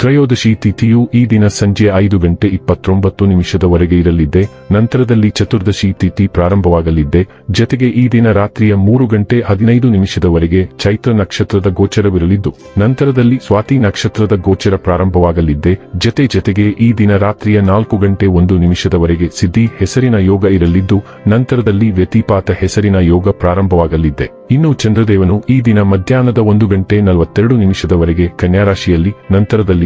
ತ್ರಯೋದಶಿ ತಿಥಿಯು ಈ ದಿನ ಸಂಜೆ ಐದು ಗಂಟೆ ಇಪ್ಪತ್ತೊಂಬತ್ತು ನಿಮಿಷದವರೆಗೆ ಇರಲಿದ್ದೆ, ನಂತರದಲ್ಲಿ ಚತುರ್ದಶಿ ತಿಥಿ ಪ್ರಾರಂಭವಾಗಲಿದ್ದೆ, ಜತೆಗೆ ಈ ದಿನ ರಾತ್ರಿಯ ಮೂರು ಗಂಟೆ ಹದಿನೈದು ನಿಮಿಷದವರೆಗೆ ಚೈತ್ರ ನಕ್ಷತ್ರದ ಗೋಚರವಿರಲಿದ್ದು, ನಂತರದಲ್ಲಿ ಸ್ವಾತಿ ನಕ್ಷತ್ರದ ಗೋಚರ ಪ್ರಾರಂಭವಾಗಲಿದ್ದೆ, ಜತೆ ಜತೆಗೆ ಈ ದಿನ ರಾತ್ರಿಯ ನಾಲ್ಕು ಗಂಟೆ ಒಂದು ನಿಮಿಷದವರೆಗೆ ಸಿದ್ಧಿ ಹೆಸರಿನ ಯೋಗ ಇರಲಿದ್ದು, ನಂತರದಲ್ಲಿ ವ್ಯತಿಪಾತ ಹೆಸರಿನ ಯೋಗ ಪ್ರಾರಂಭವಾಗಲಿದ್ದೆ. ಇನ್ನು ಚಂದ್ರದೇವನು ಈ ದಿನ ಮಧ್ಯಾಹ್ನದ ಒಂದು ಗಂಟೆ ನಲವತ್ತೆರಡು ನಿಮಿಷದವರೆಗೆ ಕನ್ಯಾರಾಶಿಯಲ್ಲಿ, ನಂತರದಲ್ಲಿ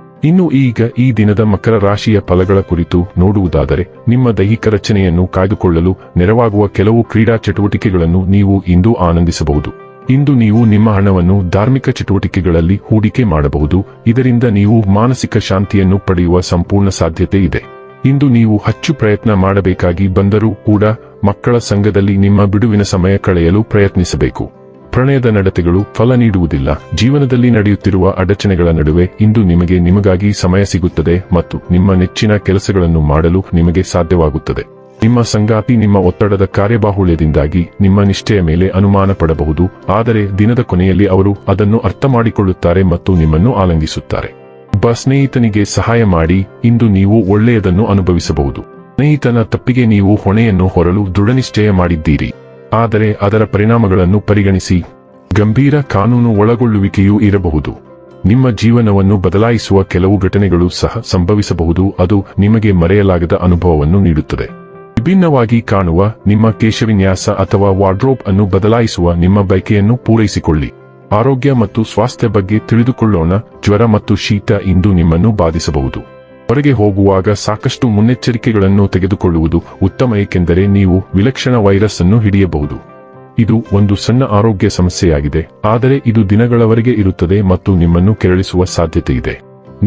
ಇನ್ನು ಈಗ ಈ ದಿನದ ಮಕರ ರಾಶಿಯ ಫಲಗಳ ಕುರಿತು ನೋಡುವುದಾದರೆ, ನಿಮ್ಮ ದೈಹಿಕ ರಚನೆಯನ್ನು ಕಾಯ್ದುಕೊಳ್ಳಲು ನೆರವಾಗುವ ಕೆಲವು ಕ್ರೀಡಾ ಚಟುವಟಿಕೆಗಳನ್ನು ನೀವು ಇಂದು ಆನಂದಿಸಬಹುದು. ಇಂದು ನೀವು ನಿಮ್ಮ ಹಣವನ್ನು ಧಾರ್ಮಿಕ ಚಟುವಟಿಕೆಗಳಲ್ಲಿ ಹೂಡಿಕೆ ಮಾಡಬಹುದು. ಇದರಿಂದ ನೀವು ಮಾನಸಿಕ ಶಾಂತಿಯನ್ನು ಪಡೆಯುವ ಸಂಪೂರ್ಣ ಸಾಧ್ಯತೆ ಇದೆ. ಇಂದು ನೀವು ಹೆಚ್ಚು ಪ್ರಯತ್ನ ಮಾಡಬೇಕಾಗಿ ಬಂದರೂ ಕೂಡ ಮಕ್ಕಳ ಸಂಘದಲ್ಲಿ ನಿಮ್ಮ ಬಿಡುವಿನ ಸಮಯ ಕಳೆಯಲು ಪ್ರಯತ್ನಿಸಬೇಕು. ಪ್ರಣಯದ ನಡತೆಗಳು ಫಲ ನೀಡುವುದಿಲ್ಲ. ಜೀವನದಲ್ಲಿ ನಡೆಯುತ್ತಿರುವ ಅಡಚಣೆಗಳ ನಡುವೆ ಇಂದು ನಿಮಗೆ ನಿಮಗಾಗಿ ಸಮಯ ಸಿಗುತ್ತದೆ ಮತ್ತು ನಿಮ್ಮ ನೆಚ್ಚಿನ ಕೆಲಸಗಳನ್ನು ಮಾಡಲು ನಿಮಗೆ ಸಾಧ್ಯವಾಗುತ್ತದೆ. ನಿಮ್ಮ ಸಂಗಾತಿ ನಿಮ್ಮ ಒತ್ತಡದ ಕಾರ್ಯಬಾಹುಳ್ಯದಿಂದಾಗಿ ನಿಮ್ಮ ನಿಷ್ಠೆಯ ಮೇಲೆ ಅನುಮಾನ ಪಡಬಹುದು, ಆದರೆ ದಿನದ ಕೊನೆಯಲ್ಲಿ ಅವರು ಅದನ್ನು ಅರ್ಥ ಮಾಡಿಕೊಳ್ಳುತ್ತಾರೆ ಮತ್ತು ನಿಮ್ಮನ್ನು ಆಲಂಗಿಸುತ್ತಾರೆ. ಒಬ್ಬ ಸ್ನೇಹಿತನಿಗೆ ಸಹಾಯ ಮಾಡಿ, ಇಂದು ನೀವು ಒಳ್ಳೆಯದನ್ನು ಅನುಭವಿಸಬಹುದು. ಸ್ನೇಹಿತನ ತಪ್ಪಿಗೆ ನೀವು ಹೊಣೆಯನ್ನು ಹೊರಲು ದೃಢನಿಶ್ಚಯ ಮಾಡಿದ್ದೀರಿ. ಆದರೆ ಅದರ ಪರಿಣಾಮಗಳನ್ನು ಪರಿಗಣಿಸಿ. ಗಂಭೀರ ಕಾನೂನು ಒಳಗೊಳ್ಳುವಿಕೆಯೂ ಇರಬಹುದು. ನಿಮ್ಮ ಜೀವನವನ್ನು ಬದಲಾಯಿಸುವ ಕೆಲವು ಘಟನೆಗಳು ಸಹ ಸಂಭವಿಸಬಹುದು, ಅದು ನಿಮಗೆ ಮರೆಯಲಾಗದ ಅನುಭವವನ್ನು ನೀಡುತ್ತದೆ. ವಿಭಿನ್ನವಾಗಿ ಕಾಣುವ ನಿಮ್ಮ ಕೇಶವಿನ್ಯಾಸ ಅಥವಾ ವಾರ್ಡ್ರೋಬ್ ಅನ್ನು ಬದಲಾಯಿಸುವ ನಿಮ್ಮ ಬಯಕೆಯನ್ನು ಪೂರೈಸಿಕೊಳ್ಳಿ. ಆರೋಗ್ಯ ಮತ್ತು ಸ್ವಾಸ್ಥ್ಯ ಬಗ್ಗೆ ತಿಳಿದುಕೊಳ್ಳೋಣ, ಜ್ವರ ಮತ್ತು ಶೀತ ಇಂದು ನಿಮ್ಮನ್ನು ಬಾಧಿಸಬಹುದು. ಹೊರಗೆ ಹೋಗುವಾಗ ಸಾಕಷ್ಟು ಮುನ್ನೆಚ್ಚರಿಕೆಗಳನ್ನು ತೆಗೆದುಕೊಳ್ಳುವುದು ಉತ್ತಮ, ಏಕೆಂದರೆ ನೀವು ವಿಲಕ್ಷಣ ವೈರಸ್ ಅನ್ನು ಹಿಡಿಯಬಹುದು. ಇದು ಒಂದು ಸಣ್ಣ ಆರೋಗ್ಯ ಸಮಸ್ಯೆಯಾಗಿದೆ, ಆದರೆ ಇದು ದಿನಗಳವರೆಗೆ ಇರುತ್ತದೆ ಮತ್ತು ನಿಮ್ಮನ್ನು ಕೆರಳಿಸುವ ಸಾಧ್ಯತೆ ಇದೆ.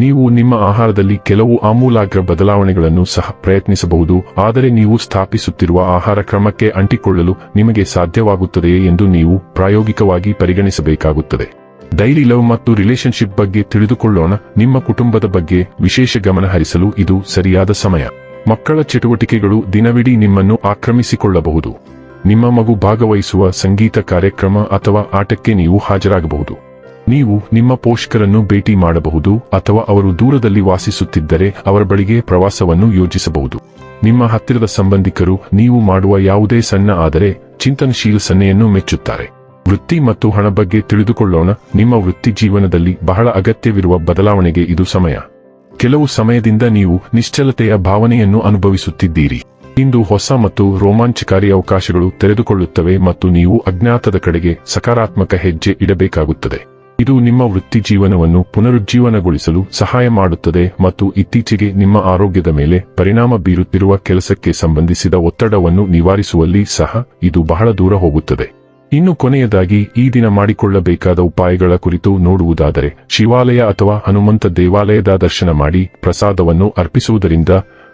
ನೀವು ನಿಮ್ಮ ಆಹಾರದಲ್ಲಿ ಕೆಲವು ಆಮೂಲಾಗ್ರ ಬದಲಾವಣೆಗಳನ್ನು ಸಹ ಪ್ರಯತ್ನಿಸಬಹುದು, ಆದರೆ ನೀವು ಸ್ಥಾಪಿಸುತ್ತಿರುವ ಆಹಾರ ಕ್ರಮಕ್ಕೆ ಅಂಟಿಕೊಳ್ಳಲು ನಿಮಗೆ ಸಾಧ್ಯವಾಗುತ್ತದೆಯೇ ಎಂದು ನೀವು ಪ್ರಾಯೋಗಿಕವಾಗಿ ಪರಿಗಣಿಸಬೇಕಾಗುತ್ತದೆ. ಡೈಲಿ ಲವ್ ಮತ್ತು ರಿಲೇಶನ್ಶಿಪ್ ಬಗ್ಗೆ ತಿಳಿದುಕೊಳ್ಳೋಣ. ನಿಮ್ಮ ಕುಟುಂಬದ ಬಗ್ಗೆ ವಿಶೇಷ ಗಮನ ಹರಿಸಲು ಇದು ಸರಿಯಾದ ಸಮಯ. ಮಕ್ಕಳ ಚಟುವಟಿಕೆಗಳು ದಿನವಿಡೀ ನಿಮ್ಮನ್ನು ಆಕ್ರಮಿಸಿಕೊಳ್ಳಬಹುದು. ನಿಮ್ಮ ಮಗು ಭಾಗವಹಿಸುವ ಸಂಗೀತ ಕಾರ್ಯಕ್ರಮ ಅಥವಾ ಆಟಕ್ಕೆ ನೀವು ಹಾಜರಾಗಬಹುದು. ನೀವು ನಿಮ್ಮ ಪೋಷಕರನ್ನು ಭೇಟಿ ಮಾಡಬಹುದು ಅಥವಾ ಅವರು ದೂರದಲ್ಲಿ ವಾಸಿಸುತ್ತಿದ್ದರೆ ಅವರ ಬಳಿಗೆ ಪ್ರವಾಸವನ್ನು ಯೋಜಿಸಬಹುದು. ನಿಮ್ಮ ಹತ್ತಿರದ ಸಂಬಂಧಿಕರು ನೀವು ಮಾಡುವ ಯಾವುದೇ ಸಣ್ಣ ಆದರೆ ಚಿಂತನಶೀಲ ಸನ್ನೆಯನ್ನು ಮೆಚ್ಚುತ್ತಾರೆ. ವೃತ್ತಿ ಮತ್ತು ಹಣ ಬಗ್ಗೆ ತಿಳಿದುಕೊಳ್ಳೋಣ. ನಿಮ್ಮ ವೃತ್ತಿ ಜೀವನದಲ್ಲಿ ಬಹಳ ಅಗತ್ಯವಿರುವ ಬದಲಾವಣೆಗೆ ಇದು ಸಮಯ. ಕೆಲವು ಸಮಯದಿಂದ ನೀವು ನಿಶ್ಚಲತೆಯ ಭಾವನೆಯನ್ನು ಅನುಭವಿಸುತ್ತಿದ್ದೀರಿ. ಇಂದು ಹೊಸ ಮತ್ತು ರೋಮಾಂಚಕಾರಿ ಅವಕಾಶಗಳು ತೆರೆದುಕೊಳ್ಳುತ್ತವೆ ಮತ್ತು ನೀವು ಅಜ್ಞಾತದ ಕಡೆಗೆ ಸಕಾರಾತ್ಮಕ ಹೆಜ್ಜೆ ಇಡಬೇಕಾಗುತ್ತದೆ. ಇದು ನಿಮ್ಮ ವೃತ್ತಿ ಜೀವನವನ್ನು ಪುನರುಜ್ಜೀವನಗೊಳಿಸಲು ಸಹಾಯ ಮಾಡುತ್ತದೆ ಮತ್ತು ಇತ್ತೀಚೆಗೆ ನಿಮ್ಮ ಆರೋಗ್ಯದ ಮೇಲೆ ಪರಿಣಾಮ ಬೀರುತ್ತಿರುವ ಕೆಲಸಕ್ಕೆ ಸಂಬಂಧಿಸಿದ ಒತ್ತಡವನ್ನು ನಿವಾರಿಸುವಲ್ಲಿ ಸಹ ಇದು ಬಹಳ ದೂರ ಹೋಗುತ್ತದೆ. ಇನ್ನು ಕೊನೆಯದಾಗಿ ಈ ದಿನ ಮಾಡಿಕೊಳ್ಳಬೇಕಾದ ಉಪಾಯಗಳ ಕುರಿತು ನೋಡುವುದಾದರೆ ಶಿವಾಲಯ ಅಥವಾ ಹನುಮಂತ ದೇವಾಲಯದ ದರ್ಶನ ಮಾಡಿ ಪ್ರಸಾದವನ್ನು ಅರ್ಪಿಸುವುದರಿಂದ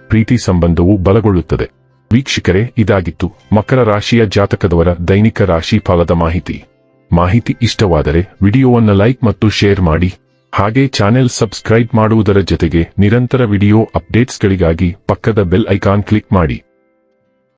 ಪ್ರೀತಿ ಸಂಬಂಧವು ಬಲಗೊಳ್ಳುತ್ತದೆ. ವೀಕ್ಷಕರೇ, ಇದಾಗಿತ್ತು ಮಕರ ರಾಶಿಯ ಜಾತಕದವರ ದೈನಿಕ ರಾಶಿ ಫಲದ ಮಾಹಿತಿ. ಮಾಹಿತಿ ಇಷ್ಟವಾದರೆ ವಿಡಿಯೋವನ್ನು ಲೈಕ್ ಮತ್ತು ಶೇರ್ ಮಾಡಿ. ಹಾಗೆ ಚಾನೆಲ್ ಸಬ್ಸ್ಕ್ರೈಬ್ ಮಾಡುವುದರ ಜೊತೆಗೆ ನಿರಂತರ ವಿಡಿಯೋ ಅಪ್ಡೇಟ್ಸ್ಗಳಿಗಾಗಿ ಪಕ್ಕದ ಬೆಲ್ ಐಕಾನ್ ಕ್ಲಿಕ್ ಮಾಡಿ.